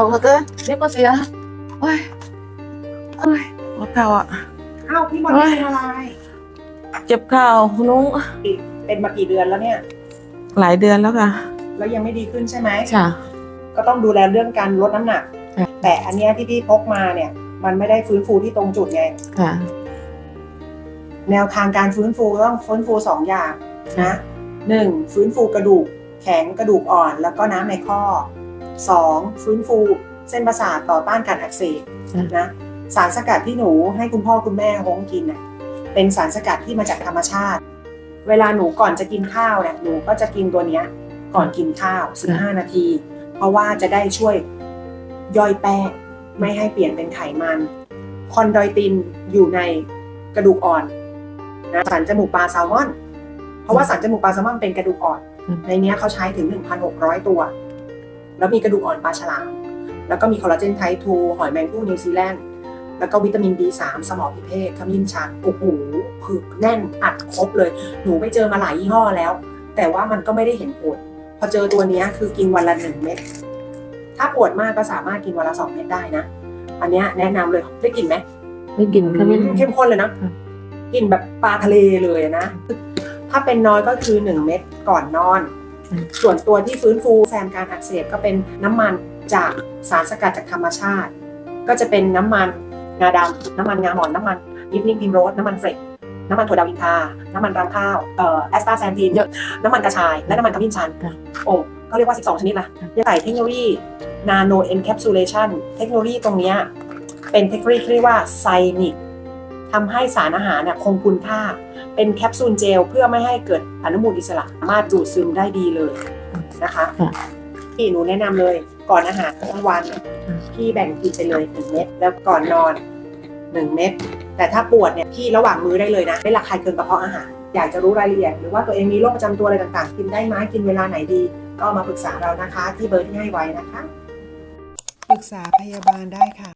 เอาเถอะนี่ก็เสียโอ้ยโอ้ยหัวเข่าอะอ้าวพี่บอลโอ๊ยเป็นอะไร เจ็บเข่านุ้งเป็นมากี่เดือนแล้วเนี่ย หลายเดือนแล้วค่ะแล้วยังไม่ดีขึ้นใช่ไหมค่ะก็ต้องดูแลเรื่องการลดน้ำหนัก ค่ะ แต่อันเนี้ยที่พี่พกมาเนี่ย มันไม่ได้ฟื้นฟูที่ตรงจุดไง ค่ะ แนวทางการฟื้นฟูต้องฟื้นฟูสองอย่างนะหนึ่งฟื้นฟูกระดูกแข็งกระดูกอ่อน แล้วก็น้ำในข้อ สองฟื้นฟูเส้นประสาทต่อต้านการอักเสบค่ะนะสารสกัดที่หนูให้คุณพ่อคุณแม่ฮงกินเน่ยเป็นสารสกัดที่มาจากธรรมชาติ เวลาหนูก่อนจะกินข้าวเนี่ยหนูก็จะกินตัวเนี้ย ก่อนกินข้าว 15 นาที เพราะว่าจะได้ช่วยย่อยแป้งไม่ให้เปลี่ยนเป็นไขมัน คอนโดอยตินอยู่ในกระดูกอ่อนนะสันจมูกปลาแซลมอน เพราะว่าสันจมูกปลาแซลมอนเป็นกระดูกอ่อนอืมในเนี้ยเขาใช้ถึง 1,600 ตัว แล้วมีกระดูกอ่อนปลาฉลาม แล้วก็มีคอลลาเจนไทป์2หอยแมงผู้นิวซีแลนด์แล้วก็วิตามิน B3 สมอพิเภกขมิ้นชันโอ้โหคือแน่นอัดครบเลย หนูไปเจอมาหลายยี่ห้อแล้ว แต่ว่ามันก็ไม่ได้เห็นผลพอเจอตัวเนี้ยคือกินวันละหนึ่งเม็ดถ้าปวดมากก็สามารถกินวันละสองเม็ดได้นะ อันเนี้ยแนะนำเลยได้กลิ่นไหมไม่กินขมิ้นเข้มข้นเลยนะค่ะกลิ่นแบบปลาทะเลเลยนะ ถ้าเป็นน้อยก็คือ1เม็ดก่อนนอน ส่วนตัวที่ฟื้นฟูแซมการอักเสบก็เป็นน้ำมันจากสารสกัดจากธรรมชาติ ก็จะเป็นน้ำมันงาดำน้ำมันงาหมอนน้ำมันยิปนิ่งพิมโรสน้ำมันเฟรชน้ำมันถั่วดาวอินทา น้ำมันรำข้าวเอ่อแอสตาแซนทีนน้ำมันกระชาย และน้ำมันขมิ้นชันค่ะโอ้เขาเรียกว่า 12 ชนิดนะจะใส่เทคโนโลยี Nano Encapsulation เทคโนโลยีตรงเนี้ยเป็นเทคโนโลยีที่เรียกว่าไซนิก ทำให้สารอาหารเนี่ยคงคุณค่า เป็นแคปซูลเจลเพื่อไม่ให้เกิดอนุมูลอิสระสามารถดูดซึมได้ดีเลยนะคะค่ะพี่หนูแนะนำเลยก่อนอาหารกลางวันค่ะพี่แบ่งกินไปเลยหนึ่งเม็ดแล้วก่อนนอนหนึ่งเม็ดแต่ถ้าปวดเนี่ยพี่ระหว่างมื้อได้เลยนะไม่ระคายเคืองกระเพาะอาหารอยากจะรู้รายละเอียด หรือว่าตัวเองมีโรคประจำตัวอะไรต่างๆ กินได้ไหมกินเวลาไหนดี ก็มาปรึกษาเรานะคะ ที่เบอร์ที่ให้ไว้นะคะ ปรึกษาพยาบาลได้ค่ะ